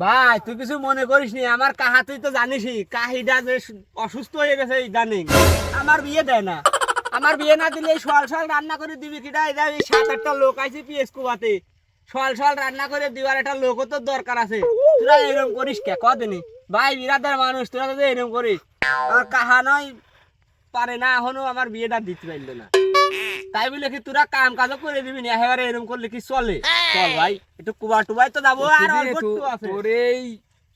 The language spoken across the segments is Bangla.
ভাই তুই কিছু মনে করিস নি আমার কাহা তুই তো জানিসই কাহিটা যে অসুস্থ হয়ে গেছে ইদানিং। আমার বিয়ে দেয় না। আমার বিয়ে না দিলে সল সল রান্না করে দিবি কিটা দেখ, এই সাত আটটা লোক আছে পিএস কুবাতে সল সল রান্না করে দিবার একটা লোকও তো দরকার আছে। তোরা এরকম করিস কে? কদিনই ভাই বিরাদার মানুষ তোরা তো এরকম করিস আমার কাহা নয় পারে না এখনও আমার বিয়েটা দিতে পারল না। তাই বলে কি তোরা কাম কাজও করে দিবি না? একেবারে এরকম করলে কি চলে? চল ভাই একটু কুবা টুবাই তো যাব আর অল্প একটু আছে। তোর এই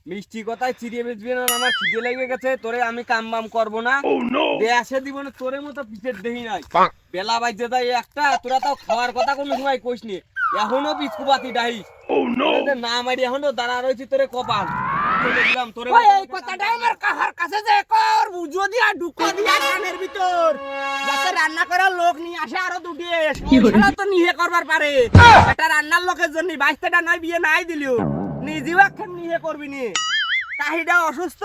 মিষ্টি কথায় চিরিয়ে বেচবি না আমার খিদে লেগে গেছে তোরে আমি কাম বাম করব না। দেশে দিব না তোরে মতো পিছের দেহি নাই। বেলা বাজছে তাই একটা তোরা তো খাওয়ার কথা কোনো সময় কইস নি। এখনও বিস্কুপাতি ডাহি। না মারি এখনও দাঁড়া রয়েছে তোরে কপাল। ওই এই কথাটা আমার কাহার কাছে যে কর বুঝো দিয়া ঢুকো দিয়া কানের ভিতর। যাতে রান্না করার লোক নিয়ে আসে আরও দুটি। সেটা তো নিহে করবার পারে। একটা রান্নার লোকের জন্য বাইশটা নয় বিয়ে নাই দিলিও। নিজেও এখন নিহে করবি নি। কাহিটা অসুস্থ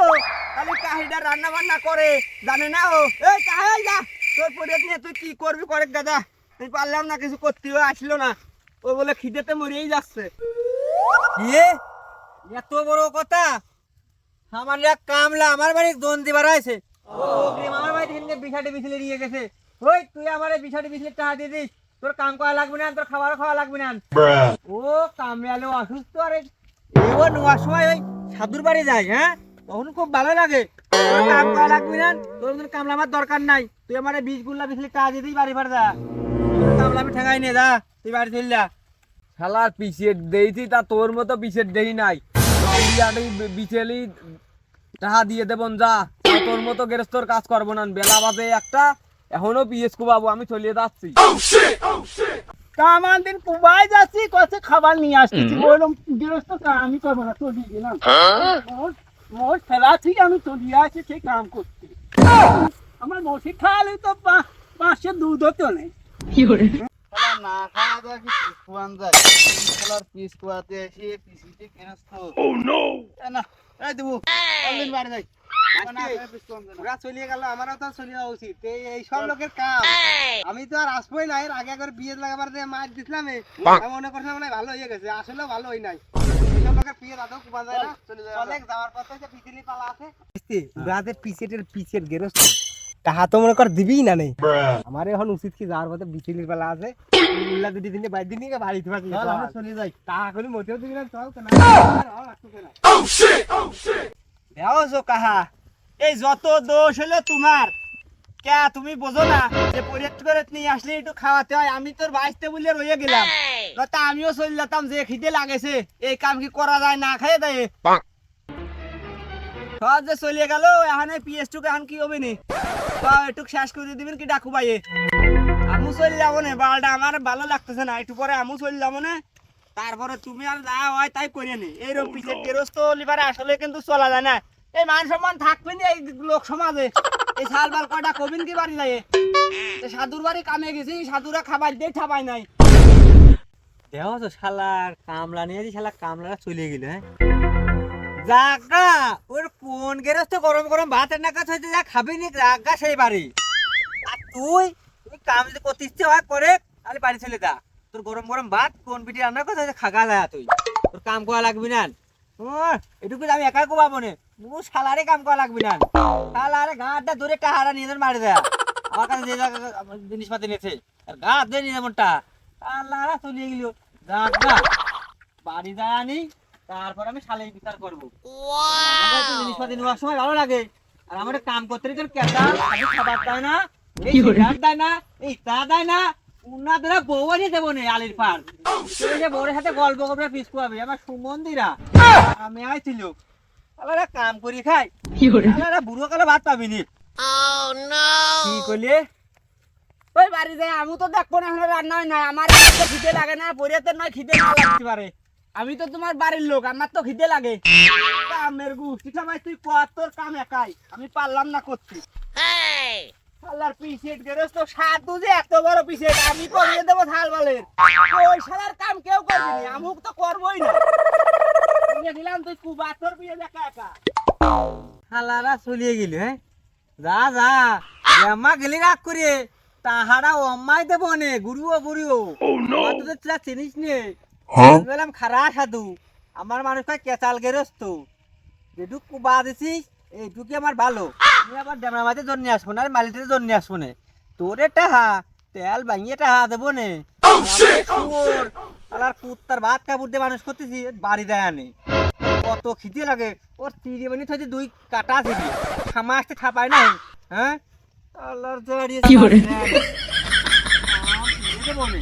তাহলে কাহিটা রান্না বান্না করে জানে না ও? এই কাহাই যা তোর পরিবার নিয়ে তুই কি করবি করে দাদা তুই পারলাম না কিছু করতেও আসলো না। ও বলে খিদেতে মরিয়েই যাচ্ছে। এত বড় কথা? আমার এক কামলা আমার বাড়ি দোন দিবার আছে আমার বাড়ি থেকে বিছাটি বিছলে নিয়ে গেছে। ওই, তুই আমার বিছাটি বিছলে টাকা দিয়ে দিস। তোর কাম করা লাগবে না, তোর খাবার খাওয়া লাগবে না। ও, কামড়ালো অসুস্থ, আরে। এও নোয়ার সময় ওই সাধুর বাড়ি যায় হ্যাঁ? তখন খুব ভালো লাগে। কাম করা লাগবে না, তোর কোনো কামলা আমার দরকার নাই। তুই আমার বীজগুলা বিছলে টাকা দিয়ে দিস বাড়ি যা। কামলা আমি ঠেঙাই নিয়ে যা। তুই বাড়ি চল যা। শালার পিছের দেইছি তা তোর মতো পিছের দেই নাই। টাহা দিয়ে দেবন যা তোর মতো গেরস্তর কাজ করব না। বেলা বাজে একটা এখনও পিএস আমি চলিয়ে যাচ্ছি। কামান দিন কুবাই যাচ্ছি কছে খাবার নিয়ে আসতেছি। বললাম গৃহস্থ আমি করব না চলিয়ে গেলাম। মোট মোট ফেলা থেকে আমি চলিয়ে আসি সেই কাম করতে আমার মসি খাওয়ালে তো পাঁচশো দুধ হতো নেই না খাওয়া দাওয়া কি কুয়ান যায়? খেলার পিস কুয়াতে এসে পিসিতে কেনস ও নো না এই দেবো অনলাইন বাড়ি যাই। ওরা চলিয়ে গেল আমারও তো চলে যাওয়া উচিত। এই এই সব লোকের কাম। আমি তো আর আসবোই না এর আগে করে বিয়ে লাগাবার যে মাছ দিছিলাম মনে করছিলাম মনে ভালো হয়ে গেছে আসলে ভালো হয় নাই। তাহা তো মনে কর দিবি না নেই আমার এখন উচিত কি যাওয়ার পথে বিচিলির পালা আছে। উল্লা দুটি দিনে বাইর দিন নিয়ে বাড়িতে পারছি চলে যাই। টাকা করে মোটেও দিবি না চল কেনা? দেওছো কাহা। এই যত দোষ হলো তোমার। কে তুমি বোঝো না যে পরিহার করে নিয়ে আসলে একটু খাওয়াতে হয়। আমি তোর বাইসতে বলে রয়ে গেলাম। আমিও চলে যেতাম যে খিদে লাগেছে। এই কাম কি করা যায় না খাইয়ে দেয়? সব যে চলে গেল এখন পিএস টুক এখন কি হবে নি? তো একটু শেষ করে দিবেন কি ডাকু ভাইয়ে? আমু চলে যাব না বালটা আমার ভালো লাগতেছে না একটু পরে আমু চলে যাব না তারপরে তুমি আর যা হয় তাই করে নি। এইরকম পিছের গেরস্ত লিবারে আসলে কিন্তু চলা যায় না। এই মান সম্মান থাকবে এই লোক সমাজে। এই সাল বাল কয়টা কবিন কি বাড়ি যায়। সাধুর বাড়ি কামে গেছি সাধুরা খাবার দিয়ে ঠাপাই নাই। দেওয়া তো শালার কামলা নিয়ে শালা কামলারা চলে গেল হ্যাঁ? জাগা ওর কোন গেরস্ত গরম গরম ভাতের নাকা হইতে যা খাবি নি জাগা সেই বাড়ি। আর তুই কাম যদি করতে ইচ্ছে হয় করে তাহলে বাড়ি চলে যা। তোর গরম গরম ভাত কোন পিঠে রান্না হইতে খাগা যায় তুই। তোর কাম করা লাগবি না। এটুকু আমি একা কোবাবো নে মু শালারে কাম করা লাগবি না। শালারে ঘাটটা ধরে টাহারা নিয়ে মারি দেয়। আমার কাছে যে জিনিসপাতি নিয়েছে আর দিয়ে নিয়ে যেমনটা শালারা চলিয়ে গেল। জাগা বাড়ি যায় আনি তারপর আমি শালে বিচার করব। জিনিসপাতি নেওয়ার সময় ভালো লাগে। আর আমার কাম করতে কেটা আমি খাবার না। না এই তা দেয় না উনাদের বউ আনি দেবো নে আলির পার যে বউরের সাথে গল্প আমার সুমন্দিরা আমি আইছিল আলাদা কাম করি খাই। বুড়ো কালে ভাত পাবি নি। কি করলি? ওই বাড়ি যায় আমি তো দেখব না রান্না হয় না আমার তো খিদে লাগে না পরিয়াতে নয় খিদে না লাগতে পারে। আমি তো তোমার বাড়ির লোক আমার তো খিদে লাগে। কামের গুষ্টি সবাই তুই কর তোর কাম একাই। আমি পারলাম না করতে। শালার পিসেট গেরস তো সাধু যে এত বড় পিসেট আমি করিয়ে দেবো ওই শালার কাম কেউ করবি না আমুক তো করবোই না। তুই কুবা তোর বিয়ে একা একা। হালারা চলিয়ে গেল হ্যাঁ? যা যা। এম্মা গেলি রাগ করে। তাহারা অম্মাই দেব নে গুরুও বুড়িও। তুই তো চিনিস নে? বললাম খারা সাধু আমার মানুষ কয় কেচাল গেরস্ত। যেটুক কুবা দিছিস এইটুকি আমার ভালো। আমি আবার ডেমরা মাঝে জন্য আসব না আর মালিটের জন্য আসব না। তোরে টাহা তেল ভাঙিয়ে টাহা দেবো নে। আর কুত্তার ভাত কাপড় দিয়ে মানুষ করতেছি বাড়ি দেয় আনে কত খিদে লাগে। ওর তিরি বানি থেকে দুই কাটা আছে খামা আসতে খাপায় না হ্যাঁ? আল্লাহর জড়িয়ে কি বলে? দেবো নে।